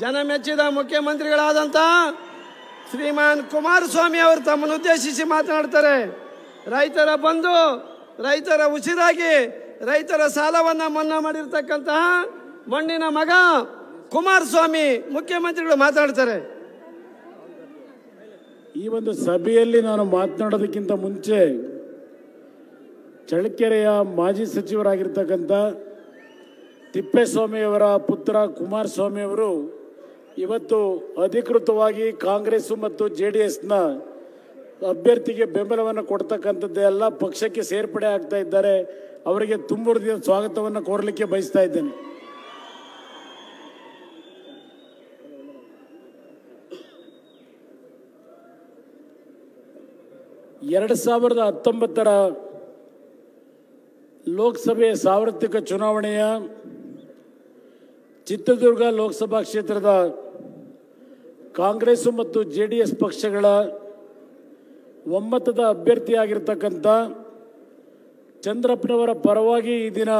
ಜನಮೆಚ್ಚಿದ ಮುಖ್ಯಮಂತ್ರಿಗಳಾದಂಥ ಶ್ರೀಮಾನ್ ಕುಮಾರಸ್ವಾಮಿ ಅವರು ತಮ್ಮನ್ನು ಉದ್ದೇಶಿಸಿ ಮಾತನಾಡ್ತಾರೆ. ರೈತರ ಬಂದು, ರೈತರ ಉಸಿರಾಗಿ, ರೈತರ ಸಾಲವನ್ನು ಮನ್ನಾ ಮಾಡಿರ್ತಕ್ಕಂತಹ ಮಣ್ಣಿನ ಮಗ ಕುಮಾರಸ್ವಾಮಿ ಮುಖ್ಯಮಂತ್ರಿಗಳು ಮಾತಾಡ್ತಾರೆ ಈ ಒಂದು ಸಭೆಯಲ್ಲಿ ನಾನು ಮಾತನಾಡೋದಕ್ಕಿಂತ ಮುಂಚೆ ಚಳ್ಳಕೆರೆಯ ಮಾಜಿ ಸಚಿವರಾಗಿರ್ತಕ್ಕಂಥ ತಿಪ್ಪೇಸ್ವಾಮಿಯವರ ಪುತ್ರ ಕುಮಾರಸ್ವಾಮಿ ಅವರು ಇವತ್ತು ಅಧಿಕೃತವಾಗಿ ಕಾಂಗ್ರೆಸ್ ಮತ್ತು ಜೆ ಡಿ ಎಸ್ನ ಅಭ್ಯರ್ಥಿಗೆ ಬೆಂಬಲವನ್ನು ಕೊಡ್ತಕ್ಕಂಥದ್ದು ಎಲ್ಲ ಪಕ್ಷಕ್ಕೆ ಸೇರ್ಪಡೆ ಆಗ್ತಾ ಇದ್ದಾರೆ. ಅವರಿಗೆ ತುಂಬುರಿದ ಸ್ವಾಗತವನ್ನು ಕೋರಲಿಕ್ಕೆ ಬಯಸ್ತಾ ಇದ್ದೇನೆ. ಎರಡು ಸಾವಿರದ ಹತ್ತೊಂಬತ್ತರ ಲೋಕಸಭೆಯ ಸಾರ್ವತ್ರಿಕ ಚುನಾವಣೆಯ ಚಿತ್ರದುರ್ಗ ಲೋಕಸಭಾ ಕ್ಷೇತ್ರದ ಕಾಂಗ್ರೆಸ್ ಮತ್ತು ಜೆ ಡಿ ಎಸ್ ಪಕ್ಷಗಳ ಒಮ್ಮತದ ಅಭ್ಯರ್ಥಿಯಾಗಿರ್ತಕ್ಕಂಥ ಚಂದ್ರಪ್ಪನವರ ಪರವಾಗಿ ಈ ದಿನ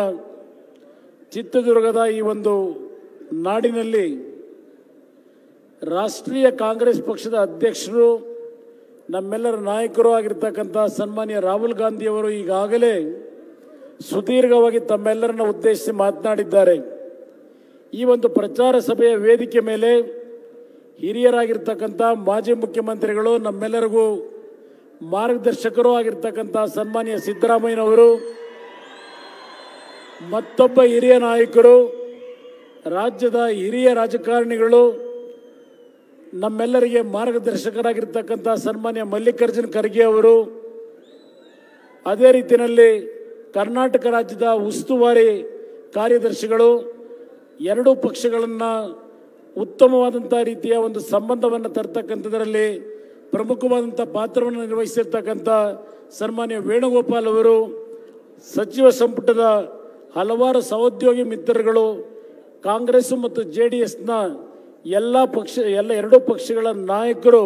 ಚಿತ್ರದುರ್ಗದ ಈ ಒಂದು ನಾಡಿನಲ್ಲಿ ರಾಷ್ಟ್ರೀಯ ಕಾಂಗ್ರೆಸ್ ಪಕ್ಷದ ಅಧ್ಯಕ್ಷರು, ನಮ್ಮೆಲ್ಲರ ನಾಯಕರು ಆಗಿರ್ತಕ್ಕಂಥ ಸನ್ಮಾನ್ಯ ರಾಹುಲ್ ಗಾಂಧಿಯವರು ಈಗಾಗಲೇ ಸುದೀರ್ಘವಾಗಿ ತಮ್ಮೆಲ್ಲರನ್ನ ಉದ್ದೇಶಿಸಿ ಮಾತನಾಡಿದ್ದಾರೆ. ಈ ಒಂದು ಪ್ರಚಾರ ಸಭೆಯ ವೇದಿಕೆ ಮೇಲೆ ಹಿರಿಯರಾಗಿರ್ತಕ್ಕಂಥ ಮಾಜಿ ಮುಖ್ಯಮಂತ್ರಿಗಳು ನಮ್ಮೆಲ್ಲರಿಗೂ ಮಾರ್ಗದರ್ಶಕರು ಆಗಿರ್ತಕ್ಕಂಥ ಸನ್ಮಾನ್ಯ ಸಿದ್ದರಾಮಯ್ಯನವರು, ಮತ್ತೊಬ್ಬ ಹಿರಿಯ ನಾಯಕರು, ರಾಜ್ಯದ ಹಿರಿಯ ರಾಜಕಾರಣಿಗಳು, ನಮ್ಮೆಲ್ಲರಿಗೆ ಮಾರ್ಗದರ್ಶಕರಾಗಿರ್ತಕ್ಕಂಥ ಸನ್ಮಾನ್ಯ ಮಲ್ಲಿಕಾರ್ಜುನ್ ಖರ್ಗೆ ಅವರು, ಅದೇ ರೀತಿಯಲ್ಲಿ ಕರ್ನಾಟಕ ರಾಜ್ಯದ ಉಸ್ತುವಾರಿ ಕಾರ್ಯದರ್ಶಿಗಳು, ಎರಡೂ ಪಕ್ಷಗಳನ್ನು ಉತ್ತಮವಾದಂಥ ರೀತಿಯ ಒಂದು ಸಂಬಂಧವನ್ನು ತರ್ತಕ್ಕಂಥದ್ರಲ್ಲಿ ಪ್ರಮುಖವಾದಂಥ ಪಾತ್ರವನ್ನು ನಿರ್ವಹಿಸಿರ್ತಕ್ಕಂಥ ಸನ್ಮಾನ್ಯ ವೇಣುಗೋಪಾಲ್ ಅವರು, ಸಚಿವ ಸಂಪುಟದ ಹಲವಾರು ಸಹೋದ್ಯೋಗಿ ಮಿತ್ರರುಗಳು, ಕಾಂಗ್ರೆಸ್ ಮತ್ತು ಜೆ ಡಿ ಎಸ್ನ ಎಲ್ಲ ಪಕ್ಷ, ಎಲ್ಲ ಎರಡೂ ಪಕ್ಷಗಳ ನಾಯಕರು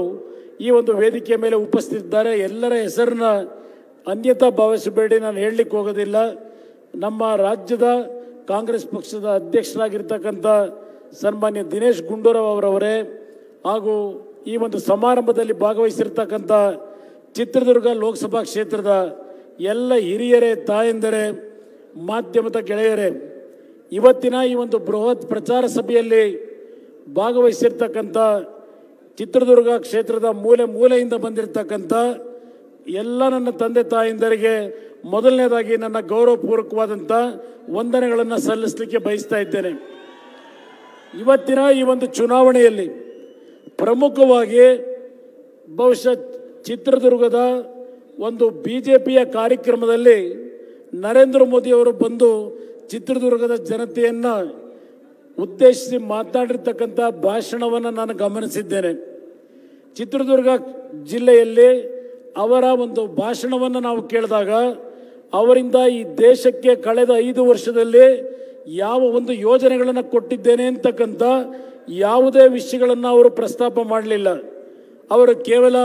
ಈ ಒಂದು ವೇದಿಕೆಯ ಮೇಲೆ ಉಪಸ್ಥಿತಿದ್ದಾರೆ. ಎಲ್ಲರ ಹೆಸರನ್ನ ಅನ್ಯತಾ ಭಾವಿಸಬೇಡಿ, ನಾನು ಹೇಳಲಿಕ್ಕೆ ಹೋಗೋದಿಲ್ಲ. ನಮ್ಮ ರಾಜ್ಯದ ಕಾಂಗ್ರೆಸ್ ಪಕ್ಷದ ಅಧ್ಯಕ್ಷರಾಗಿರ್ತಕ್ಕಂಥ ಸನ್ಮಾನ್ಯ ದಿನೇಶ್ ಗುಂಡೂರಾವ್ ಅವರವರೇ ಹಾಗೂ ಈ ಒಂದು ಸಮಾರಂಭದಲ್ಲಿ ಭಾಗವಹಿಸಿರ್ತಕ್ಕಂಥ ಚಿತ್ರದುರ್ಗ ಲೋಕಸಭಾ ಕ್ಷೇತ್ರದ ಎಲ್ಲ ಹಿರಿಯರೇ, ತಾಯಂದರೇ, ಮಾಧ್ಯಮದ ಗೆಳೆಯರೇ, ಇವತ್ತಿನ ಈ ಒಂದು ಬೃಹತ್ ಪ್ರಚಾರ ಸಭೆಯಲ್ಲಿ ಭಾಗವಹಿಸಿರ್ತಕ್ಕಂಥ ಚಿತ್ರದುರ್ಗ ಕ್ಷೇತ್ರದ ಮೂಲೆ ಮೂಲೆಯಿಂದ ಬಂದಿರತಕ್ಕಂಥ ಎಲ್ಲ ನನ್ನ ತಂದೆ ತಾಯಂದರಿಗೆ ಮೊದಲನೇದಾಗಿ ನನ್ನ ಗೌರವಪೂರ್ವಕವಾದಂಥ ವಂದನೆಗಳನ್ನು ಸಲ್ಲಿಸಲಿಕ್ಕೆ ಬಯಸ್ತಾ ಇದ್ದೇನೆ. ಇವತ್ತಿನ ಈ ಒಂದು ಚುನಾವಣೆಯಲ್ಲಿ ಪ್ರಮುಖವಾಗಿ ಬಹುಶಃ ಚಿತ್ರದುರ್ಗದ ಒಂದು ಬಿ ಜೆ ಪಿಯ ಕಾರ್ಯಕ್ರಮದಲ್ಲಿ ನರೇಂದ್ರ ಮೋದಿಯವರು ಬಂದು ಚಿತ್ರದುರ್ಗದ ಜನತೆಯನ್ನು ಉದ್ದೇಶಿಸಿ ಮಾತನಾಡಿರ್ತಕ್ಕಂಥ ಭಾಷಣವನ್ನು ನಾನು ಗಮನಿಸಿದ್ದೇನೆ. ಚಿತ್ರದುರ್ಗ ಜಿಲ್ಲೆಯಲ್ಲಿ ಅವರ ಒಂದು ಭಾಷಣವನ್ನು ನಾವು ಕೇಳಿದಾಗ ಅವರಿಂದ ಈ ದೇಶಕ್ಕೆ ಕಳೆದ ಐದು ವರ್ಷದಲ್ಲಿ ಯಾವ ಒಂದು ಯೋಜನೆಗಳನ್ನು ಕೊಟ್ಟಿದ್ದೇನೆ ಅಂತಕ್ಕಂಥ ಯಾವುದೇ ವಿಷಯಗಳನ್ನು ಅವರು ಪ್ರಸ್ತಾಪ ಮಾಡಲಿಲ್ಲ. ಅವರು ಕೇವಲ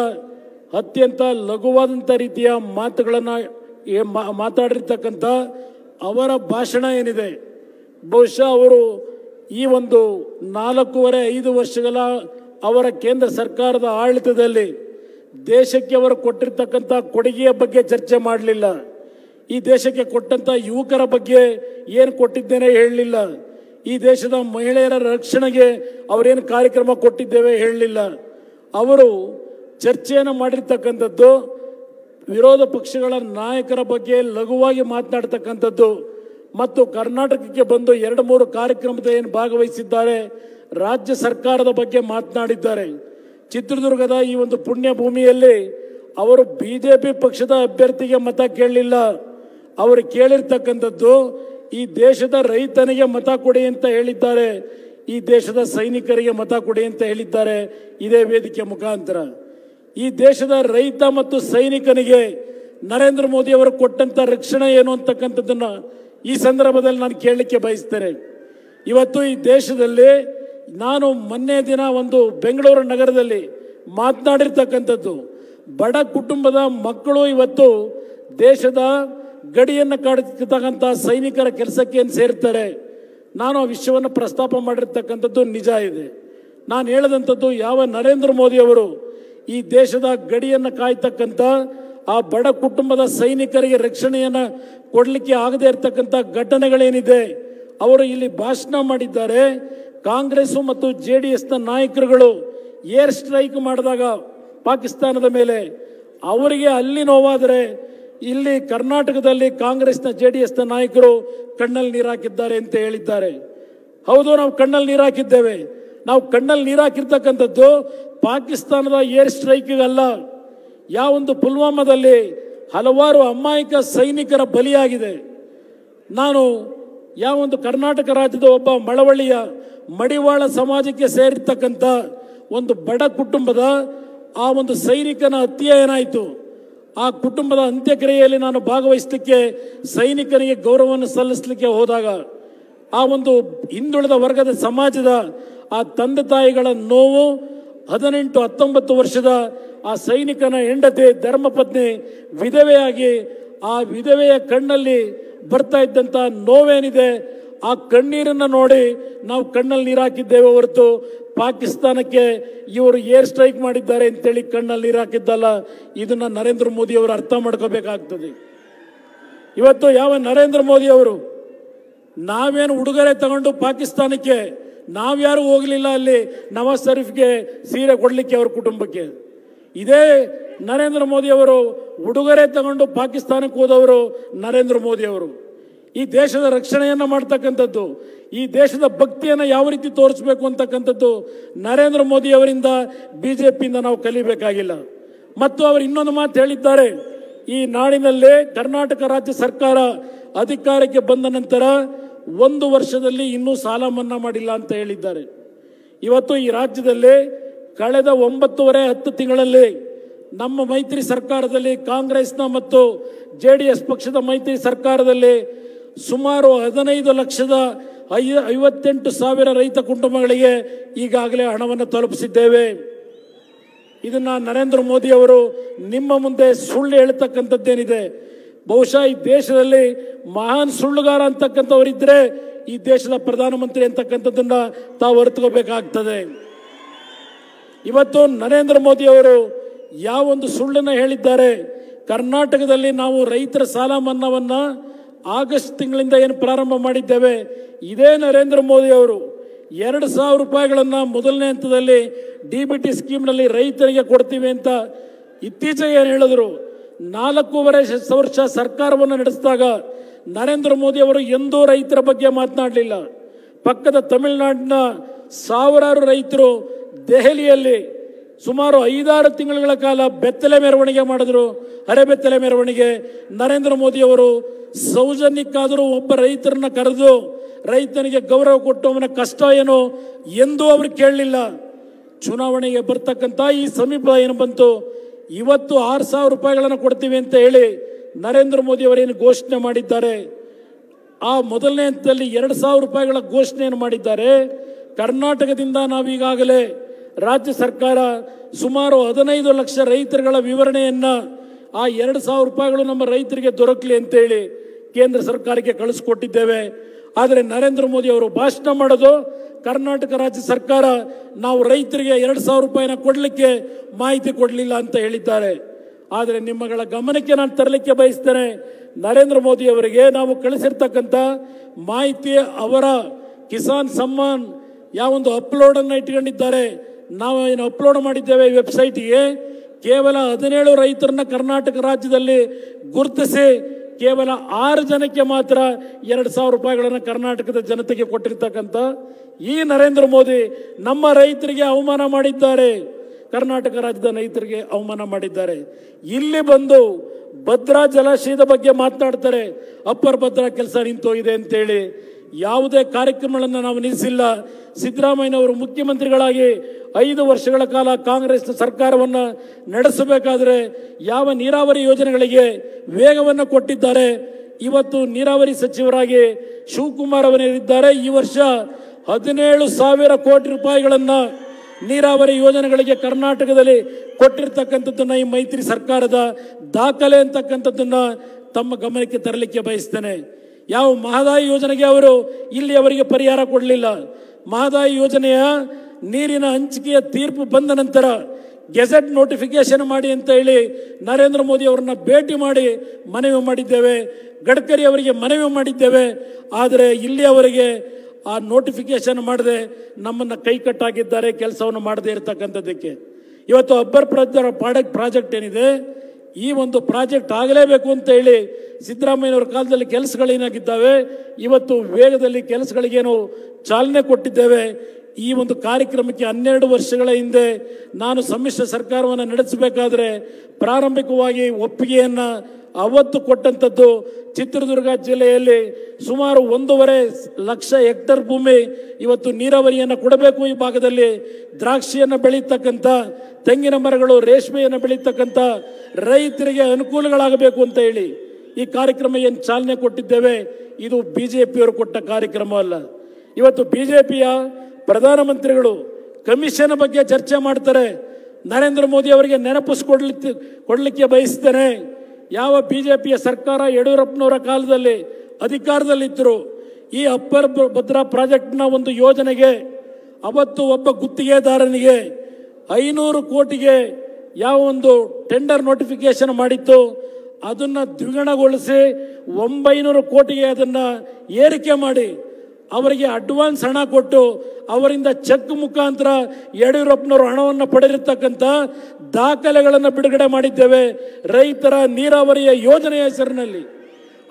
ಅತ್ಯಂತ ಲಘುವಾದಂಥ ರೀತಿಯ ಮಾತುಗಳನ್ನು ಮಾತಾಡಿರ್ತಕ್ಕಂಥ ಅವರ ಭಾಷಣ ಏನಿದೆ, ಬಹುಶಃ ಅವರು ಈ ಒಂದು ನಾಲ್ಕೂವರೆ, ಐದು ವರ್ಷಗಳ ಅವರ ಕೇಂದ್ರ ಸರ್ಕಾರದ ಆಡಳಿತದಲ್ಲಿ ದೇಶಕ್ಕೆ ಅವರು ಕೊಟ್ಟಿರ್ತಕ್ಕಂಥ ಕೊಡುಗೆಯ ಬಗ್ಗೆ ಚರ್ಚೆ ಮಾಡಲಿಲ್ಲ. ಈ ದೇಶಕ್ಕೆ ಕೊಟ್ಟಂಥ ಯುವಕರ ಬಗ್ಗೆ ಏನು ಕೊಟ್ಟಿದ್ದೇನೆ ಹೇಳಲಿಲ್ಲ. ಈ ದೇಶದ ಮಹಿಳೆಯರ ರಕ್ಷಣೆಗೆ ಅವರೇನು ಕಾರ್ಯಕ್ರಮ ಕೊಟ್ಟಿದ್ದೇವೆ ಹೇಳಲಿಲ್ಲ. ಅವರು ಚರ್ಚೆಯನ್ನು ಮಾಡಿರ್ತಕ್ಕಂಥದ್ದು, ವಿರೋಧ ಪಕ್ಷಗಳ ನಾಯಕರ ಬಗ್ಗೆ ಲಘುವಾಗಿ ಮಾತನಾಡ್ತಕ್ಕಂಥದ್ದು ಮತ್ತು ಕರ್ನಾಟಕಕ್ಕೆ ಬಂದು ಎರಡು ಮೂರು ಕಾರ್ಯಕ್ರಮದ ಏನು ಭಾಗವಹಿಸಿದ್ದಾರೆ, ರಾಜ್ಯ ಸರ್ಕಾರದ ಬಗ್ಗೆ ಮಾತನಾಡಿದ್ದಾರೆ. ಚಿತ್ರದುರ್ಗದ ಈ ಒಂದು ಪುಣ್ಯ ಭೂಮಿಯಲ್ಲಿ ಅವರು ಬಿ ಪಕ್ಷದ ಅಭ್ಯರ್ಥಿಗೆ ಮತ ಕೇಳಲಿಲ್ಲ. ಅವರು ಕೇಳಿರ್ತಕ್ಕಂಥದ್ದು, ಈ ದೇಶದ ರೈತನಿಗೆ ಮತ ಕೊಡಿ ಅಂತ ಹೇಳಿದ್ದಾರೆ, ಈ ದೇಶದ ಸೈನಿಕರಿಗೆ ಮತ ಕೊಡಿ ಅಂತ ಹೇಳಿದ್ದಾರೆ, ಇದೇ ವೇದಿಕೆ ಮುಖಾಂತರ. ಈ ದೇಶದ ರೈತ ಮತ್ತು ಸೈನಿಕನಿಗೆ ನರೇಂದ್ರ ಮೋದಿ ಅವರು ಕೊಟ್ಟಂತ ರಕ್ಷಣೆ ಏನು ಅಂತಕ್ಕಂಥದ್ದನ್ನ ಈ ಸಂದರ್ಭದಲ್ಲಿ ನಾನು ಕೇಳಲಿಕ್ಕೆ ಬಯಸ್ತೇನೆ. ಇವತ್ತು ಈ ದೇಶದಲ್ಲಿ ನಾನು ಮೊನ್ನೆ ದಿನ ಒಂದು ಬೆಂಗಳೂರು ನಗರದಲ್ಲಿ ಮಾತನಾಡಿರ್ತಕ್ಕಂಥದ್ದು, ಬಡ ಕುಟುಂಬದ ಮಕ್ಕಳು ಇವತ್ತು ದೇಶದ ಗಡಿಯನ್ನು ಕಾಡ್ತಕ್ಕಂಥ ಸೈನಿಕರ ಕೆಲಸಕ್ಕೆ ಏನು ಸೇರ್ತಾರೆ? ನಾನು ಆ ವಿಷಯವನ್ನು ಪ್ರಸ್ತಾಪ ಮಾಡಿರ್ತಕ್ಕಂಥದ್ದು ನಿಜ ಇದೆ. ನಾನು ಹೇಳದಂಥದ್ದು ಯಾವ ನರೇಂದ್ರ ಮೋದಿ ಅವರು ಈ ದೇಶದ ಗಡಿಯನ್ನು ಕಾಯ್ತಕ್ಕಂಥ, ಆ ಬಡ ಕುಟುಂಬದ ಸೈನಿಕರಿಗೆ ರಕ್ಷಣೆಯನ್ನು ಕೊಡಲಿಕ್ಕೆ ಆಗದೇ ಇರತಕ್ಕಂಥ ಘಟನೆಗಳೇನಿದೆ, ಅವರು ಇಲ್ಲಿ ಭಾಷಣ ಮಾಡಿದ್ದಾರೆ. ಕಾಂಗ್ರೆಸ್ ಮತ್ತು ಜೆ ಡಿ ಎಸ್ನ ನಾಯಕರುಗಳು ಏರ್ ಸ್ಟ್ರೈಕ್ ಮಾಡಿದಾಗ ಪಾಕಿಸ್ತಾನದ ಮೇಲೆ ಅವರಿಗೆ ಅಲ್ಲಿ ನೋವಾದರೆ ಇಲ್ಲಿ ಕರ್ನಾಟಕದಲ್ಲಿ ಕಾಂಗ್ರೆಸ್ನ ಜೆ ಡಿ ಎಸ್ನ ನಾಯಕರು ಕಣ್ಣಲ್ಲಿ ನೀರಾಕಿದ್ದಾರೆ ಅಂತ ಹೇಳಿದ್ದಾರೆ. ಹೌದು, ನಾವು ಕಣ್ಣಲ್ಲಿ ನೀರಾಕಿದ್ದೇವೆ. ನಾವು ಕಣ್ಣಲ್ಲಿ ನೀರಾಕಿರ್ತಕ್ಕಂಥದ್ದು ಪಾಕಿಸ್ತಾನದ ಏರ್ ಸ್ಟ್ರೈಕ್ಗಲ್ಲ. ಯಾವೊಂದು ಪುಲ್ವಾಮಾದಲ್ಲಿ ಹಲವಾರು ಅಮಾಯಕ ಸೈನಿಕರ ಬಲಿಯಾಗಿದೆ. ನಾನು ಯಾವೊಂದು ಕರ್ನಾಟಕ ರಾಜ್ಯದ ಒಬ್ಬ ಮಳವಳ್ಳಿಯ ಮಡಿವಾಳ ಸಮಾಜಕ್ಕೆ ಸೇರಿರ್ತಕ್ಕಂಥ ಒಂದು ಬಡ ಕುಟುಂಬದ ಆ ಒಂದು ಸೈನಿಕನ ಹತ್ಯೆ ಏನಾಯಿತು ಆ ಕುಟುಂಬದ ಅಂತ್ಯಕ್ರಿಯೆಯಲ್ಲಿ ನಾನು ಭಾಗವಹಿಸಲಿಕ್ಕೆ ಸೈನಿಕರಿಗೆ ಗೌರವವನ್ನು ಸಲ್ಲಿಸಲಿಕ್ಕೆ ಹೋದಾಗ ಆ ಒಂದು ಹಿಂದುಳಿದ ವರ್ಗದ ಸಮಾಜದ ಆ ತಂದೆ ತಾಯಿಗಳ ನೋವು, ಹದಿನೆಂಟು, ಹತ್ತೊಂಬತ್ತು ವರ್ಷದ ಆ ಸೈನಿಕನ ಹೆಂಡತಿ ಧರ್ಮಪತ್ನಿ ವಿಧವೆಯಾಗಿ ಆ ವಿಧವೆಯ ಕಣ್ಣಲ್ಲಿ ಬರ್ತಾ ಇದ್ದಂಥ ನೋವೇನಿದೆ ಆ ಕಣ್ಣೀರನ್ನ ನೋಡಿ ನಾವು ಕಣ್ಣಲ್ಲಿ ನೀರು ಹಾಕಿದ್ದೇವೆ ಹೊರತು ಪಾಕಿಸ್ತಾನಕ್ಕೆ ಇವರು ಏರ್ ಸ್ಟ್ರೈಕ್ ಮಾಡಿದ್ದಾರೆ ಅಂತೇಳಿ ಕಣ್ಣಲ್ಲಿ ನೀರು ಹಾಕಿದ್ದಲ್ಲ, ಇದನ್ನ ನರೇಂದ್ರ ಮೋದಿ ಅವರು ಅರ್ಥ ಮಾಡ್ಕೋಬೇಕಾಗ್ತದೆ. ಇವತ್ತು ಯಾವ ನರೇಂದ್ರ ಮೋದಿ ಅವರು, ನಾವೇನು ಉಡುಗೊರೆ ತಗೊಂಡು ಪಾಕಿಸ್ತಾನಕ್ಕೆ ನಾವ್ಯಾರು ಹೋಗಲಿಲ್ಲ ಅಲ್ಲಿ ನವಾಜ್ ಶರೀಫ್ಗೆ ಸೀರೆ ಕೊಡಲಿಕ್ಕೆ ಅವ್ರ ಕುಟುಂಬಕ್ಕೆ. ಇದೇ ನರೇಂದ್ರ ಮೋದಿ ಅವರು ಉಡುಗೊರೆ ತಗೊಂಡು ಪಾಕಿಸ್ತಾನಕ್ಕೆ ಹೋದವರು ನರೇಂದ್ರ ಮೋದಿ ಅವರು. ಈ ದೇಶದ ರಕ್ಷಣೆಯನ್ನ ಮಾಡ್ತಕ್ಕಂಥದ್ದು, ಈ ದೇಶದ ಭಕ್ತಿಯನ್ನು ಯಾವ ರೀತಿ ತೋರಿಸ್ಬೇಕು ಅಂತಕ್ಕಂಥದ್ದು ನರೇಂದ್ರ ಮೋದಿ ಅವರಿಂದ ಬಿಜೆಪಿಯಿಂದ ನಾವು ಕಲಿಬೇಕಾಗಿಲ್ಲ. ಮತ್ತು ಅವರು ಇನ್ನೊಂದು ಮಾತು ಹೇಳಿದ್ದಾರೆ, ಈ ನಾಡಿನಲ್ಲೇ ಕರ್ನಾಟಕ ರಾಜ್ಯ ಸರ್ಕಾರ ಅಧಿಕಾರಕ್ಕೆ ಬಂದ ನಂತರ ಒಂದು ವರ್ಷದಲ್ಲಿ ಇನ್ನೂ ಸಾಲ ಮನ್ನಾ ಮಾಡಿಲ್ಲ ಅಂತ ಹೇಳಿದ್ದಾರೆ. ಇವತ್ತು ಈ ರಾಜ್ಯದಲ್ಲಿ ಕಳೆದ ಒಂಬತ್ತುವರೆ ಹತ್ತು ತಿಂಗಳಲ್ಲಿ ನಮ್ಮ ಮೈತ್ರಿ ಸರ್ಕಾರದಲ್ಲಿ ಕಾಂಗ್ರೆಸ್ನ ಮತ್ತು ಜೆ ಪಕ್ಷದ ಮೈತ್ರಿ ಸರ್ಕಾರದಲ್ಲಿ ಸುಮಾರು ಹದಿನೈದು ಲಕ್ಷದ ಐ ಐವತ್ತೆಂಟು ಸಾವಿರ ರೈತ ಕುಟುಂಬಗಳಿಗೆ ಈಗಾಗಲೇ ಹಣವನ್ನು ತಲುಪಿಸಿದ್ದೇವೆ. ಇದನ್ನ ನರೇಂದ್ರ ಮೋದಿ ಅವರು ನಿಮ್ಮ ಮುಂದೆ ಸುಳ್ಳು ಹೇಳ್ತಕ್ಕಂಥದ್ದೇನಿದೆ? ಬಹುಶಃ ಈ ದೇಶದಲ್ಲಿ ಮಹಾನ್ ಸುಳ್ಳುಗಾರ ಅಂತಕ್ಕಂಥವರಿದ್ರೆ ಈ ದೇಶದ ಪ್ರಧಾನಮಂತ್ರಿ ಅಂತಕ್ಕಂಥದ್ದನ್ನ ತಾವು ಹೊರತುಕೋಬೇಕಾಗ್ತದೆ ಇವತ್ತು ನರೇಂದ್ರ ಮೋದಿ ಅವರು ಯಾವೊಂದು ಸುಳ್ಳನ್ನು ಹೇಳಿದ್ದಾರೆ? ಕರ್ನಾಟಕದಲ್ಲಿ ನಾವು ರೈತರ ಸಾಲ ಮನ್ನಾವನ್ನ ಆಗಸ್ಟ್ ತಿಂಗಳಿಂದ ಏನು ಪ್ರಾರಂಭ ಮಾಡಿದ್ದೇವೆ, ಇದೇ ನರೇಂದ್ರ ಮೋದಿ ಅವರು ಎರಡು ಸಾವಿರ ರೂಪಾಯಿಗಳನ್ನು ಮೊದಲನೇ ಹಂತದಲ್ಲಿ ಡಿ ಬಿ ಟಿ ಸ್ಕೀಮ್ನಲ್ಲಿ ರೈತರಿಗೆ ಕೊಡ್ತೀವಿ ಅಂತ ಇತ್ತೀಚೆಗೆ ಏನು ಹೇಳಿದ್ರು, ನಾಲ್ಕೂವರೆ ವರ್ಷ ಸರ್ಕಾರವನ್ನು ನಡೆಸಿದಾಗ ನರೇಂದ್ರ ಮೋದಿ ಅವರು ಎಂದೂ ರೈತರ ಬಗ್ಗೆ ಮಾತನಾಡಲಿಲ್ಲ. ಪಕ್ಕದ ತಮಿಳುನಾಡಿನ ಸಾವಿರಾರು ರೈತರು ದೆಹಲಿಯಲ್ಲಿ ಸುಮಾರು ಐದಾರು ತಿಂಗಳುಗಳ ಕಾಲ ಬೆತ್ತಲೆ ಮೆರವಣಿಗೆ ಮಾಡಿದ್ರು. ಅರೆಬೆತ್ತಲೆ ಮೆರವಣಿಗೆ. ನರೇಂದ್ರ ಮೋದಿ ಅವರು ಸೌಜನ್ಯಕ್ಕಾದರೂ ಒಬ್ಬ ರೈತರನ್ನ ಕರೆದು ರೈತನಿಗೆ ಗೌರವ ಕೊಟ್ಟು ಅವನ ಕಷ್ಟ ಏನು ಎಂದೂ ಅವರು ಕೇಳಲಿಲ್ಲ. ಚುನಾವಣೆಗೆ ಬರ್ತಕ್ಕಂಥ ಈ ಸಮೀಪ ಏನು ಬಂತು? ಇವತ್ತು ಆರು ಸಾವಿರ ರೂಪಾಯಿಗಳನ್ನು ಕೊಡ್ತೀವಿ ಅಂತ ಹೇಳಿ ನರೇಂದ್ರ ಮೋದಿ ಅವರೇನು ಘೋಷಣೆ ಮಾಡಿದ್ದಾರೆ? ಆ ಮೊದಲನೇ ಹಂತದಲ್ಲಿ ಎರಡು ಸಾವಿರ ರೂಪಾಯಿಗಳ ಘೋಷಣೆಯನ್ನು ಮಾಡಿದ್ದಾರೆ. ಕರ್ನಾಟಕದಿಂದ ನಾವೀಗಾಗಲೇ ರಾಜ್ಯ ಸರ್ಕಾರ ಸುಮಾರು ಹದಿನೈದು ಲಕ್ಷ ರೈತರುಗಳ ವಿವರಣೆಯನ್ನು ಆ ಎರಡು ಸಾವಿರ ರೂಪಾಯಿಗಳು ನಮ್ಮ ರೈತರಿಗೆ ದೊರಕಲಿ ಅಂತೇಳಿ ಕೇಂದ್ರ ಸರ್ಕಾರಕ್ಕೆ ಕಳಿಸ್ಕೊಟ್ಟಿದ್ದೇವೆ. ಆದರೆ ನರೇಂದ್ರ ಮೋದಿ ಅವರು ಭಾಷಣ ಮಾಡೋದು ಕರ್ನಾಟಕ ರಾಜ್ಯ ಸರ್ಕಾರ ನಾವು ರೈತರಿಗೆ ಎರಡು ಸಾವಿರ ರೂಪಾಯಿನ ಕೊಡಲಿಕ್ಕೆ ಮಾಹಿತಿ ಕೊಡಲಿಲ್ಲ ಅಂತ ಹೇಳಿದ್ದಾರೆ. ಆದರೆ ನಿಮ್ಮಗಳ ಗಮನಕ್ಕೆ ನಾನು ತರಲಿಕ್ಕೆ ಬಯಸ್ತೇನೆ, ನರೇಂದ್ರ ಮೋದಿ ಅವರಿಗೆ ನಾವು ಕಳಿಸಿರ್ತಕ್ಕಂಥ ಮಾಹಿತಿ ಅವರ ಕಿಸಾನ್ ಸಮ್ಮಾನ್ ಯಾವೊಂದು ಅಪ್ಲೋಡ್ ಅನ್ನು ಇಟ್ಕೊಂಡಿದ್ದಾರೆ ನಾವು ಏನು ಅಪ್ಲೋಡ್ ಮಾಡಿದ್ದೇವೆ ವೆಬ್ಸೈಟ್ಗೆ ಕೇವಲ ಹದಿನೇಳು ರೈತರನ್ನ ಕರ್ನಾಟಕ ರಾಜ್ಯದಲ್ಲಿ ಗುರುತಿಸಿ ಕೇವಲ ಆರು ಜನಕ್ಕೆ ಮಾತ್ರ ಎರಡು ಸಾವಿರ ರೂಪಾಯಿಗಳನ್ನು ಕರ್ನಾಟಕದ ಜನತೆಗೆ ಕೊಟ್ಟಿರ್ತಕ್ಕಂಥ ಈ ನರೇಂದ್ರ ಮೋದಿ ನಮ್ಮ ರೈತರಿಗೆ ಅವಮಾನ ಮಾಡಿದ್ದಾರೆ. ಕರ್ನಾಟಕ ರಾಜ್ಯದ ರೈತರಿಗೆ ಅವಮಾನ ಮಾಡಿದ್ದಾರೆ. ಇಲ್ಲಿ ಬಂದು ಭದ್ರಾ ಜಲಾಶಯದ ಬಗ್ಗೆ ಮಾತನಾಡ್ತಾರೆ. ಅಪ್ಪರ್ ಭದ್ರಾ ಕೆಲಸ ನಿಂತೋಗಿದೆ ಅಂತೇಳಿ. ಯಾವುದೇ ಕಾರ್ಯಕ್ರಮಗಳನ್ನು ನಾವು ನಿಲ್ಲಿಸಿಲ್ಲ. ಸಿದ್ದರಾಮಯ್ಯನವರು ಮುಖ್ಯಮಂತ್ರಿಗಳಾಗಿ ಐದು ವರ್ಷಗಳ ಕಾಲ ಕಾಂಗ್ರೆಸ್ ಸರ್ಕಾರವನ್ನು ನಡೆಸಬೇಕಾದರೆ ಯಾವ ನೀರಾವರಿ ಯೋಜನೆಗಳಿಗೆ ವೇಗವನ್ನು ಕೊಟ್ಟಿದ್ದಾರೆ. ಇವತ್ತು ನೀರಾವರಿ ಸಚಿವರಾಗಿ ಶಿವಕುಮಾರ್ ಅವರಿದ್ದಾರೆ. ಈ ವರ್ಷ ಹದಿನೇಳು ಸಾವಿರ ಕೋಟಿ ರೂಪಾಯಿಗಳನ್ನು ನೀರಾವರಿ ಯೋಜನೆಗಳಿಗೆ ಕರ್ನಾಟಕದಲ್ಲಿ ಕೊಟ್ಟಿರ್ತಕ್ಕಂಥದ್ದನ್ನು ಈ ಮೈತ್ರಿ ಸರ್ಕಾರದ ದಾಖಲೆ ಅಂತಕ್ಕಂಥದ್ದನ್ನು ತಮ್ಮ ಗಮನಕ್ಕೆ ತರಲಿಕ್ಕೆ ಬಯಸ್ತೇನೆ. ಯಾವ ಮಹದಾಯಿ ಯೋಜನೆಗೆ ಅವರು ಇಲ್ಲಿ ಅವರಿಗೆ ಪರಿಹಾರ ಕೊಡಲಿಲ್ಲ. ಮಹದಾಯಿ ಯೋಜನೆಯ ನೀರಿನ ಹಂಚಿಕೆಯ ತೀರ್ಪು ಬಂದ ನಂತರ ಗೆಜೆಟ್ ನೋಟಿಫಿಕೇಶನ್ ಮಾಡಿ ಅಂತ ಹೇಳಿ ನರೇಂದ್ರ ಮೋದಿ ಅವರನ್ನ ಭೇಟಿ ಮಾಡಿ ಮನವಿ ಮಾಡಿದ್ದೇವೆ. ಗಡ್ಕರಿ ಅವರಿಗೆ ಮನವಿ ಮಾಡಿದ್ದೇವೆ. ಆದರೆ ಇಲ್ಲಿ ಅವರಿಗೆ ಆ ನೋಟಿಫಿಕೇಶನ್ ಮಾಡದೆ ನಮ್ಮನ್ನು ಕೈ ಕಟ್ಟಾಕಿದ್ದಾರೆ ಕೆಲಸವನ್ನು ಮಾಡದೇ ಇರತಕ್ಕಂಥದ್ದಕ್ಕೆ. ಇವತ್ತು ಅಬ್ಬರ್ ಪ್ರಾಡಕ್ಟ್ ಪ್ರಾಜೆಕ್ಟ್ ಏನಿದೆ? ಈ ಒಂದು ಪ್ರಾಜೆಕ್ಟ್ ಆಗಲೇಬೇಕು ಅಂತ ಹೇಳಿ ಸಿದ್ದರಾಮಯ್ಯನವರ ಕಾಲದಲ್ಲಿ ಕೆಲಸಗಳೇನಾಗಿದ್ದಾವೆ ಇವತ್ತು ವೇಗದಲ್ಲಿ ಕೆಲಸಗಳಿಗೇನು ಚಾಲನೆ ಕೊಟ್ಟಿದ್ದೇವೆ. ಈ ಒಂದು ಕಾರ್ಯಕ್ರಮಕ್ಕೆ ಹನ್ನೆರಡು ವರ್ಷಗಳ ಹಿಂದೆ ನಾನು ಸಮ್ಮಿಶ್ರ ಸರ್ಕಾರವನ್ನು ನಡೆಸಬೇಕಾದ್ರೆ ಪ್ರಾರಂಭಿಕವಾಗಿ ಒಪ್ಪಿಗೆಯನ್ನು ಅವತ್ತು ಕೊಟ್ಟಂಥದ್ದು ಚಿತ್ರದುರ್ಗ ಜಿಲ್ಲೆಯಲ್ಲಿ ಸುಮಾರು ಒಂದೂವರೆ ಲಕ್ಷ ಹೆಕ್ಟರ್ ಭೂಮಿ ಇವತ್ತು ನೀರಾವರಿಯನ್ನು ಕೊಡಬೇಕು ಈ ಭಾಗದಲ್ಲಿ. ದ್ರಾಕ್ಷಿಯನ್ನು ಬೆಳೀತಕ್ಕಂಥ, ತೆಂಗಿನ ಮರಗಳು, ರೇಷ್ಮೆಯನ್ನು ಬೆಳೀತಕ್ಕಂಥ ರೈತರಿಗೆ ಅನುಕೂಲಗಳಾಗಬೇಕು ಅಂತ ಹೇಳಿ ಈ ಕಾರ್ಯಕ್ರಮ ಏನು ಚಾಲನೆ ಕೊಟ್ಟಿದ್ದೇವೆ. ಇದು ಬಿ ಜೆ ಪಿಯವರು ಕೊಟ್ಟ ಕಾರ್ಯಕ್ರಮ ಅಲ್ಲ. ಇವತ್ತು ಬಿ ಜೆ ಪಿಯ ಪ್ರಧಾನಮಂತ್ರಿಗಳು ಕಮಿಷನ್ ಬಗ್ಗೆ ಚರ್ಚೆ ಮಾಡ್ತಾರೆ. ನರೇಂದ್ರ ಮೋದಿ ಅವರಿಗೆ ನೆನಪಿಸ್ಕೊಡ್ಲಿಕ್ಕೆ, ಕೊಡಲಿಕ್ಕೆ ಬಯಸ್ತೇನೆ. ಯಾವ ಬಿ ಸರ್ಕಾರ ಯಡಿಯೂರಪ್ಪನವರ ಕಾಲದಲ್ಲಿ ಅಧಿಕಾರದಲ್ಲಿದ್ದರು, ಈ ಅಪ್ಪರ್ ಭದ್ರಾ ಪ್ರಾಜೆಕ್ಟ್ನ ಒಂದು ಯೋಜನೆಗೆ, ಅವತ್ತು ಒಬ್ಬ ಗುತ್ತಿಗೆದಾರನಿಗೆ ಐನೂರು ಕೋಟಿಗೆ ಯಾವ ಒಂದು ಟೆಂಡರ್ ನೋಟಿಫಿಕೇಶನ್ ಮಾಡಿತ್ತು, ಅದನ್ನು ದ್ವಿಗುಣಗೊಳಿಸಿ ಒಂಬೈನೂರು ಕೋಟಿಗೆ ಅದನ್ನು ಏರಿಕೆ ಮಾಡಿ ಅವರಿಗೆ ಅಡ್ವಾನ್ಸ್ ಹಣ ಕೊಟ್ಟು ಅವರಿಂದ ಚೆಕ್ ಮುಖಾಂತರ ಯಡಿಯೂರಪ್ಪನವರು ಹಣವನ್ನು ಪಡೆದಿರತಕ್ಕಂಥ ದಾಖಲೆಗಳನ್ನು ಬಿಡುಗಡೆ ಮಾಡಿದ್ದೇವೆ ರೈತರ ನೀರಾವರಿಯ ಯೋಜನೆಯ ಹೆಸರಿನಲ್ಲಿ.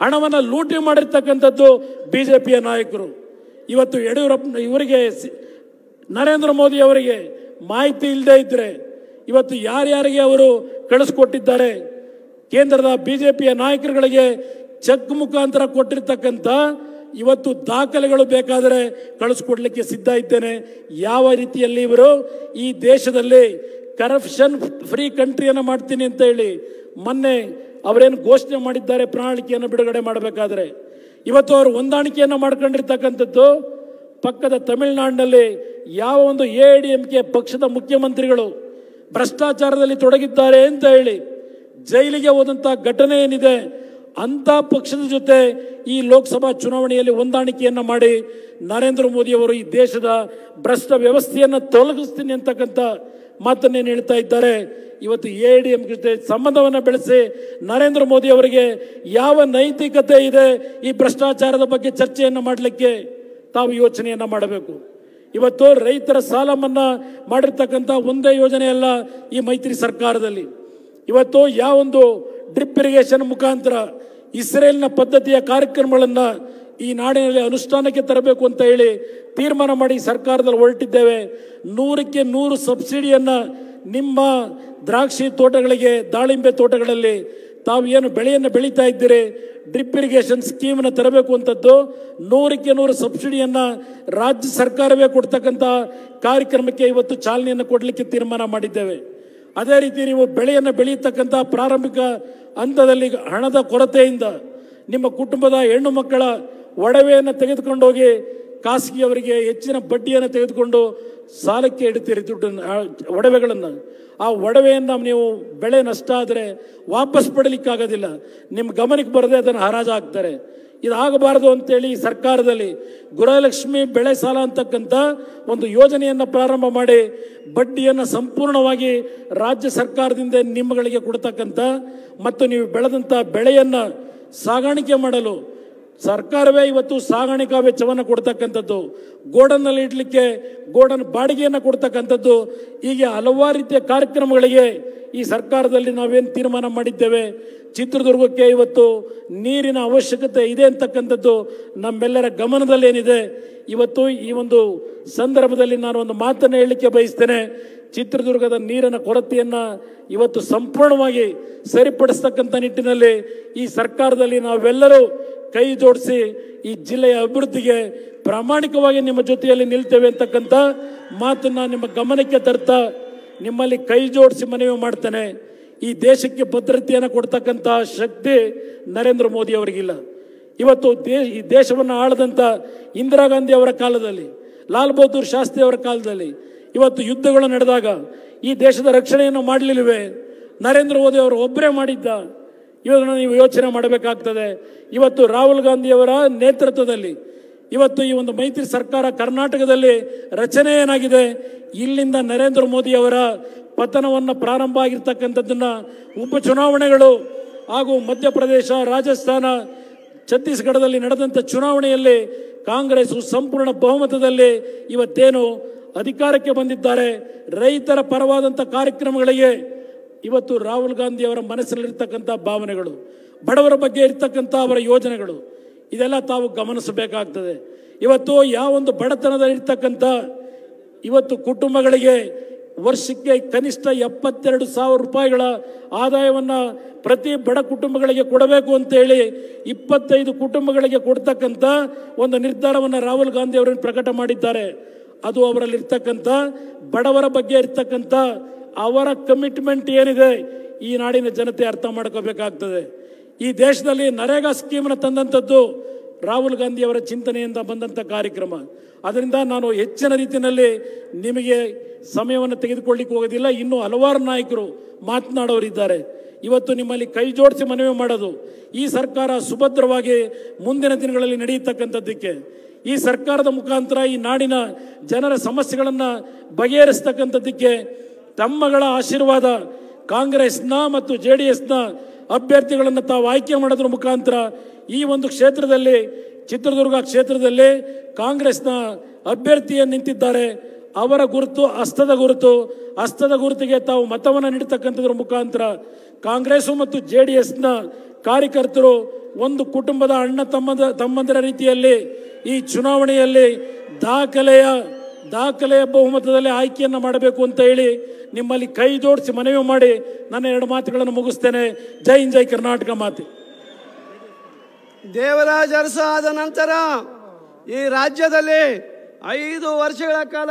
ಹಣವನ್ನು ಲೂಟಿ ಮಾಡಿರ್ತಕ್ಕಂಥದ್ದು ಬಿ ಜೆ ಪಿಯ ನಾಯಕರು. ಇವತ್ತು ಯಡಿಯೂರಪ್ಪ ಇವರಿಗೆ ನರೇಂದ್ರ ಮೋದಿ ಅವರಿಗೆ ಮಾಹಿತಿ ಇಲ್ಲದೆ ಇದ್ದರೆ ಇವತ್ತು ಯಾರ್ಯಾರಿಗೆ ಅವರು ಕಳಿಸ್ಕೊಟ್ಟಿದ್ದಾರೆ? ಕೇಂದ್ರದ ಬಿ ಜೆ ಪಿಯ ನಾಯಕರುಗಳಿಗೆ ಚೆಕ್ ಮುಖಾಂತರ ಕೊಟ್ಟಿರ್ತಕ್ಕಂಥ ಇವತ್ತು ದಾಖಲೆಗಳು ಬೇಕಾದರೆ ಕಳಿಸ್ಕೊಡ್ಲಿಕ್ಕೆ ಸಿದ್ಧ ಇದ್ದೇನೆ. ಯಾವ ರೀತಿಯಲ್ಲಿ ಇವರು? ಈ ದೇಶದಲ್ಲಿ ಕರಪ್ಷನ್ ಫ್ರೀ ಕಂಟ್ರಿಯನ್ನು ಮಾಡ್ತೀನಿ ಅಂತ ಹೇಳಿ ಮೊನ್ನೆ ಅವರೇನು ಘೋಷಣೆ ಮಾಡಿದ್ದಾರೆ, ಪ್ರಣಾಳಿಕೆಯನ್ನು ಬಿಡುಗಡೆ ಮಾಡಬೇಕಾದ್ರೆ. ಇವತ್ತು ಅವರು ಹೊಂದಾಣಿಕೆಯನ್ನು ಮಾಡ್ಕೊಂಡಿರ್ತಕ್ಕಂಥದ್ದು ಪಕ್ಕದ ತಮಿಳುನಾಡಿನಲ್ಲಿ ಯಾವ ಒಂದು ಎ ಡಿ ಎಂ ಕೆ ಪಕ್ಷದ ಮುಖ್ಯಮಂತ್ರಿಗಳು ಭ್ರಷ್ಟಾಚಾರದಲ್ಲಿ ತೊಡಗಿದ್ದಾರೆ ಅಂತ ಹೇಳಿ ಜೈಲಿಗೆ ಹೋದಂಥ ಘಟನೆ ಏನಿದೆ? ಅಂಥ ಪಕ್ಷದ ಜೊತೆ ಈ ಲೋಕಸಭಾ ಚುನಾವಣೆಯಲ್ಲಿ ಹೊಂದಾಣಿಕೆಯನ್ನು ಮಾಡಿ ನರೇಂದ್ರ ಮೋದಿ ಅವರು ಈ ದೇಶದ ಭ್ರಷ್ಟ ವ್ಯವಸ್ಥೆಯನ್ನು ತೊಲಗಿಸ್ತೀನಿ ಅಂತಕ್ಕಂಥ ಮಾತನ್ನೇನು ಹೇಳ್ತಾ ಇದ್ದಾರೆ. ಇವತ್ತು ಎ ಡಿ ಎಂ ಜೊತೆ ಸಂಬಂಧವನ್ನು ಬೆಳೆಸಿ ನರೇಂದ್ರ ಮೋದಿ ಅವರಿಗೆ ಯಾವ ನೈತಿಕತೆ ಇದೆ ಈ ಭ್ರಷ್ಟಾಚಾರದ ಬಗ್ಗೆ ಚರ್ಚೆಯನ್ನು ಮಾಡಲಿಕ್ಕೆ ತಾವು ಯೋಚನೆಯನ್ನು ಮಾಡಬೇಕು. ಇವತ್ತು ರೈತರ ಸಾಲ ಮನ್ನಾ ಮಾಡಿರ್ತಕ್ಕಂಥ ಒಂದೇ ಯೋಜನೆ ಅಲ್ಲ ಈ ಮೈತ್ರಿ ಸರ್ಕಾರದಲ್ಲಿ. ಇವತ್ತು ಯಾವೊಂದು ಡ್ರಿಪ್ ಇರಿಗೇಷನ್ ಮುಖಾಂತರ ಇಸ್ರೇಲ್ನ ಪದ್ಧತಿಯ ಕಾರ್ಯಕ್ರಮಗಳನ್ನು ಈ ನಾಡಿನಲ್ಲಿ ಅನುಷ್ಠಾನಕ್ಕೆ ತರಬೇಕು ಅಂತ ಹೇಳಿ ತೀರ್ಮಾನ ಮಾಡಿ ಸರ್ಕಾರದಲ್ಲಿ ಹೊರಟಿದ್ದೇವೆ. ನೂರಕ್ಕೆ ನೂರು ಸಬ್ಸಿಡಿಯನ್ನು ನಿಮ್ಮ ದ್ರಾಕ್ಷಿ ತೋಟಗಳಿಗೆ, ದಾಳಿಂಬೆ ತೋಟಗಳಲ್ಲಿ ತಾವು ಏನು ಬೆಳೆಯನ್ನು ಬೆಳೀತಾ ಇದ್ದೀರಿ, ಡ್ರಿಪ್ ಇರಿಗೇಷನ್ ಸ್ಕೀಮನ್ನು ತರಬೇಕು ಅಂತದ್ದು ನೂರಕ್ಕೆ ನೂರು ಸಬ್ಸಿಡಿಯನ್ನು ರಾಜ್ಯ ಸರ್ಕಾರವೇ ಕೊಡ್ತಕ್ಕಂಥ ಕಾರ್ಯಕ್ರಮಕ್ಕೆ ಇವತ್ತು ಚಾಲನೆಯನ್ನು ಕೊಡಲಿಕ್ಕೆ ತೀರ್ಮಾನ ಮಾಡಿದ್ದೇವೆ. ಅದೇ ರೀತಿ ನೀವು ಬೆಳೆಯನ್ನು ಬೆಳೆಯತಕ್ಕಂಥ ಪ್ರಾರಂಭಿಕ ಹಂತದಲ್ಲಿ ಹಣದ ಕೊರತೆಯಿಂದ ನಿಮ್ಮ ಕುಟುಂಬದ ಹೆಣ್ಣು ಮಕ್ಕಳ ಒಡವೆಯನ್ನು ತೆಗೆದುಕೊಂಡೋಗಿ ಖಾಸಗಿಯವರಿಗೆ ಹೆಚ್ಚಿನ ಬಡ್ಡಿಯನ್ನು ತೆಗೆದುಕೊಂಡು ಸಾಲಕ್ಕೆ ಇಡ್ತೀರಿ ದುಡ್ಡನ್ನು ಒಡವೆಗಳನ್ನು. ಆ ಒಡವೆಯನ್ನು ನೀವು ಬೆಳೆ ನಷ್ಟ ಆದರೆ ವಾಪಸ್ ಪಡಲಿಕ್ಕಾಗೋದಿಲ್ಲ. ನಿಮ್ಮ ಗಮನಕ್ಕೆ ಬರದೆ ಅದನ್ನು ಹರಾಜು ಹಾಕ್ತಾರೆ ಇದಾಗಬಾರದು ಅಂತೇಳಿ ಸರ್ಕಾರದಲ್ಲಿ ಗೃಹಲಕ್ಷ್ಮಿ ಬೆಳೆ ಸಾಲ ಅಂತಕ್ಕಂಥ ಒಂದು ಯೋಜನೆಯನ್ನು ಪ್ರಾರಂಭ ಮಾಡಿ ಬಡ್ಡಿಯನ್ನು ಸಂಪೂರ್ಣವಾಗಿ ರಾಜ್ಯ ಸರ್ಕಾರದಿಂದ ನಿಮ್ಮಗಳಿಗೆ ಕೊಡ್ತಕ್ಕಂಥ ಮತ್ತು ನೀವು ಬೆಳೆದಂಥ ಬೆಳೆಯನ್ನು ಸಾಗಾಣಿಕೆ ಮಾಡಲು ಸರ್ಕಾರವೇ ಇವತ್ತು ಸಾಗಾಣಿಕಾ ವೆಚ್ಚವನ್ನು ಕೊಡ್ತಕ್ಕಂಥದ್ದು. ಗೋಡನ್ನಲ್ಲಿ ಇಡಲಿಕ್ಕೆ ಗೋಡನ್ ಬಾಡಿಗೆಯನ್ನು ಕೊಡ್ತಕ್ಕಂಥದ್ದು. ಹೀಗೆ ಹಲವಾರು ರೀತಿಯ ಕಾರ್ಯಕ್ರಮಗಳಿಗೆ ಈ ಸರ್ಕಾರದಲ್ಲಿ ನಾವೇನು ತೀರ್ಮಾನ ಮಾಡಿದ್ದೇವೆ. ಚಿತ್ರದುರ್ಗಕ್ಕೆ ಇವತ್ತು ನೀರಿನ ಅವಶ್ಯಕತೆ ಇದೆ ಅಂತಕ್ಕಂಥದ್ದು ನಮ್ಮೆಲ್ಲರ ಗಮನದಲ್ಲೇನಿದೆ. ಇವತ್ತು ಈ ಒಂದು ಸಂದರ್ಭದಲ್ಲಿ ನಾನು ಒಂದು ಮಾತನ್ನು ಹೇಳಲಿಕ್ಕೆ ಬಯಸ್ತೇನೆ. ಚಿತ್ರದುರ್ಗದ ನೀರಿನ ಕೊರತೆಯನ್ನು ಇವತ್ತು ಸಂಪೂರ್ಣವಾಗಿ ಸರಿಪಡಿಸ್ತಕ್ಕಂಥ ನಿಟ್ಟಿನಲ್ಲಿ ಈ ಸರ್ಕಾರದಲ್ಲಿ ನಾವೆಲ್ಲರೂ ಕೈ ಜೋಡಿಸಿ ಈ ಜಿಲ್ಲೆಯ ಅಭಿವೃದ್ಧಿಗೆ ಪ್ರಾಮಾಣಿಕವಾಗಿ ನಿಮ್ಮ ಜೊತೆಯಲ್ಲಿ ನಿಲ್ತೇವೆ ಅಂತಕ್ಕಂಥ ಮಾತನ್ನು ನಿಮ್ಮ ಗಮನಕ್ಕೆ ತರ್ತಾ ನಿಮ್ಮಲ್ಲಿ ಕೈ ಜೋಡಿಸಿ ಮನವಿ ಮಾಡ್ತೇನೆ. ಈ ದೇಶಕ್ಕೆ ಭದ್ರತೆಯನ್ನು ಕೊಡ್ತಕ್ಕಂಥ ಶಕ್ತಿ ನರೇಂದ್ರ ಮೋದಿ ಅವರಿಗಿಲ್ಲ. ಇವತ್ತು ದೇ, ಈ ದೇಶವನ್ನು ಆಳದಂಥ ಇಂದಿರಾ ಗಾಂಧಿ ಅವರ ಕಾಲದಲ್ಲಿ, ಲಾಲ್ ಬಹದ್ದೂರ್ ಶಾಸ್ತ್ರಿ ಅವರ ಕಾಲದಲ್ಲಿ ಇವತ್ತು ಯುದ್ಧಗಳು ನಡೆದಾಗ ಈ ದೇಶದ ರಕ್ಷಣೆಯನ್ನು ಮಾಡಲಿಲ್ಲವೆ? ನರೇಂದ್ರ ಮೋದಿ ಅವರು ಒಬ್ಬರೇ ಮಾಡಿದ್ದ. ಇವಾಗ ನೀವು ಯೋಚನೆ ಮಾಡಬೇಕಾಗ್ತದೆ. ಇವತ್ತು ರಾಹುಲ್ ಗಾಂಧಿಯವರ ನೇತೃತ್ವದಲ್ಲಿ, ಇವತ್ತು ಈ ಒಂದು ಮೈತ್ರಿ ಸರ್ಕಾರ ಕರ್ನಾಟಕದಲ್ಲಿ ರಚನೆ ಏನಾಗಿದೆ ಇಲ್ಲಿಂದ ನರೇಂದ್ರ ಮೋದಿ ಅವರ ಪತನವನ್ನು ಪ್ರಾರಂಭ ಆಗಿರ್ತಕ್ಕಂಥದ್ದನ್ನ ಉಪಚುನಾವಣೆಗಳು ಹಾಗೂ ಮಧ್ಯಪ್ರದೇಶ, ರಾಜಸ್ಥಾನ, ಛತ್ತೀಸ್ಗಢದಲ್ಲಿ ನಡೆದಂಥ ಚುನಾವಣೆಯಲ್ಲಿ ಕಾಂಗ್ರೆಸ್ ಸಂಪೂರ್ಣ ಬಹುಮತದಲ್ಲಿ ಇವತ್ತೇನು ಅಧಿಕಾರಕ್ಕೆ ಬಂದಿದ್ದಾರೆ. ರೈತರ ಪರವಾದಂಥ ಕಾರ್ಯಕ್ರಮಗಳಿಗೆ ಇವತ್ತು ರಾಹುಲ್ ಗಾಂಧಿ ಅವರ ಮನಸ್ಸಲ್ಲಿರ್ತಕ್ಕಂಥ ಭಾವನೆಗಳು, ಬಡವರ ಬಗ್ಗೆ ಇರ್ತಕ್ಕಂಥ ಅವರ ಯೋಜನೆಗಳು, ಇದೆಲ್ಲ ತಾವು ಗಮನಿಸಬೇಕಾಗ್ತದೆ. ಇವತ್ತು ಯಾವ ಯಾವೊಂದು ಬಡತನದಲ್ಲಿರ್ತಕ್ಕಂಥ ಇವತ್ತು ಕುಟುಂಬಗಳಿಗೆ ವರ್ಷಕ್ಕೆ ಕನಿಷ್ಠ ಎಪ್ಪತ್ತೆರಡು ಸಾವಿರ ರೂಪಾಯಿಗಳ ಆದಾಯವನ್ನು ಪ್ರತಿ ಬಡ ಕುಟುಂಬಗಳಿಗೆ ಕೊಡಬೇಕು ಅಂತೇಳಿ ಇಪ್ಪತ್ತೈದು ಕುಟುಂಬಗಳಿಗೆ ಕೊಡ್ತಕ್ಕಂಥ ಒಂದು ನಿರ್ಧಾರವನ್ನು ರಾಹುಲ್ ಗಾಂಧಿ ಅವರನ್ನು ಪ್ರಕಟ ಮಾಡಿದ್ದಾರೆ. ಅದು ಅವರಲ್ಲಿರ್ತಕ್ಕಂಥ, ಬಡವರ ಬಗ್ಗೆ ಇರ್ತಕ್ಕಂಥ ಅವರ ಕಮಿಟ್ಮೆಂಟ್ ಏನಿದೆ, ಈ ನಾಡಿನ ಜನತೆ ಅರ್ಥ ಮಾಡ್ಕೋಬೇಕಾಗ್ತದೆ. ಈ ದೇಶದಲ್ಲಿ ನರೇಗಾ ಸ್ಕೀಮ್ನ ತಂದಂಥದ್ದು ರಾಹುಲ್ ಗಾಂಧಿ ಅವರ ಚಿಂತನೆಯಿಂದ ಬಂದಂಥ ಕಾರ್ಯಕ್ರಮ. ಅದರಿಂದ ನಾನು ಹೆಚ್ಚಿನ ರೀತಿಯಲ್ಲಿ ನಿಮಗೆ ಸಮಯವನ್ನು ತೆಗೆದುಕೊಳ್ಳಿಕ್ಕೆ ಹೋಗೋದಿಲ್ಲ. ಇನ್ನೂ ಹಲವಾರು ನಾಯಕರು ಮಾತನಾಡೋರಿದ್ದಾರೆ. ಇವತ್ತು ನಿಮ್ಮಲ್ಲಿ ಕೈ ಜೋಡಿಸಿ ಮನವಿ ಮಾಡೋದು ಈ ಸರ್ಕಾರ ಸುಭದ್ರವಾಗಿ ಮುಂದಿನ ದಿನಗಳಲ್ಲಿ ನಡೆಯತಕ್ಕಂಥದ್ದಕ್ಕೆ. ಈ ಸರ್ಕಾರದ ಮುಖಾಂತರ ಈ ನಾಡಿನ ಜನರ ಸಮಸ್ಯೆಗಳನ್ನು ಬಗೆಹರಿಸ್ತಕ್ಕಂಥದ್ದಕ್ಕೆ ತಮ್ಮಗಳ ಆಶೀರ್ವಾದ, ಕಾಂಗ್ರೆಸ್ನ ಮತ್ತು ಜೆ ಡಿ ಎಸ್ನ ಅಭ್ಯರ್ಥಿಗಳನ್ನು ತಾವು ಆಯ್ಕೆ ಮಾಡೋದ್ರ ಮುಖಾಂತರ ಈ ಒಂದು ಕ್ಷೇತ್ರದಲ್ಲಿ, ಚಿತ್ರದುರ್ಗ ಕ್ಷೇತ್ರದಲ್ಲಿ ಕಾಂಗ್ರೆಸ್ನ ಅಭ್ಯರ್ಥಿಯನ್ನು ನಿಂತಿದ್ದಾರೆ. ಅವರ ಗುರುತು ಹಸ್ತದ ಗುರುತು, ಹಸ್ತದ ಗುರುತಿಗೆ ತಾವು ಮತವನ್ನು ನೀಡತಕ್ಕಂಥದ್ರ ಮುಖಾಂತರ ಕಾಂಗ್ರೆಸ್ ಮತ್ತು ಜೆ ಡಿ ಎಸ್ನ ಕಾರ್ಯಕರ್ತರು ಒಂದು ಕುಟುಂಬದ ಅಣ್ಣ ತಮ್ಮದ ತಮ್ಮಂದಿರ ರೀತಿಯಲ್ಲಿ ಈ ಚುನಾವಣೆಯಲ್ಲಿ ದಾಖಲೆಯ ದಾಖಲೆಯ ಬಹುಮತದಲ್ಲಿ ಆಯ್ಕೆಯನ್ನು ಮಾಡಬೇಕು ಅಂತ ಹೇಳಿ ನಿಮ್ಮಲ್ಲಿ ಕೈ ಜೋಡಿಸಿ ಮನವಿ ಮಾಡಿ ನನ್ನ ಎರಡು ಮಾತುಗಳನ್ನು ಮುಗಿಸ್ತೇನೆ. ಜೈ ಜೈ ಕರ್ನಾಟಕ ಮಾತೆ. ದೇವರಾಜ ಅರಸ ಆದ ನಂತರ ಈ ರಾಜ್ಯದಲ್ಲಿ ಐದು ವರ್ಷಗಳ ಕಾಲ